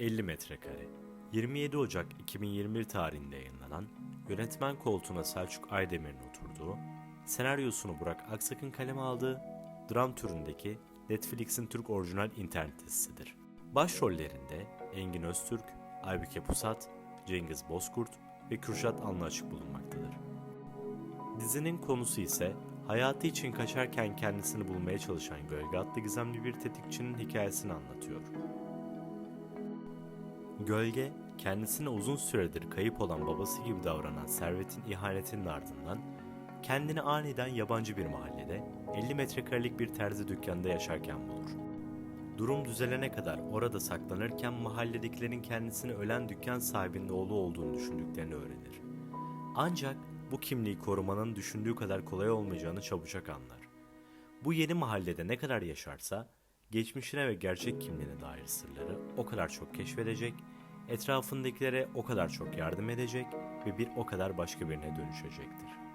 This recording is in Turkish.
50 metrekare. 27 Ocak 2021 tarihinde yayınlanan, yönetmen koltuğuna Selçuk Aydemir'in oturduğu, senaryosunu Burak Aksak'ın kaleme aldığı, dram türündeki Netflix'in Türk orijinal internet dizisidir. Başrollerinde Engin Öztürk, Aybüke Pusat, Cengiz Bozkurt ve Kürşat Anlıaçık bulunmaktadır. Dizinin konusu ise hayatı için kaçarken kendisini bulmaya çalışan Gölge adlı gizemli bir tetikçinin hikayesini anlatıyor. Gölge, kendisine uzun süredir kayıp olan babası gibi davranan Servet'in ihanetinin ardından kendini aniden yabancı bir mahallede 50 metrekarelik bir terzi dükkanda yaşarken bulur. Durum düzelene kadar orada saklanırken mahalledekilerin kendisini ölen dükkan sahibinin oğlu olduğunu düşündüklerini öğrenir. Ancak bu kimliği korumanın düşündüğü kadar kolay olmayacağını çabucak anlar. Bu yeni mahallede ne kadar yaşarsa, geçmişine ve gerçek kimliğine dair sırları o kadar çok keşfedecek, etrafındakilere o kadar çok yardım edecek ve bir o kadar başka birine dönüşecektir.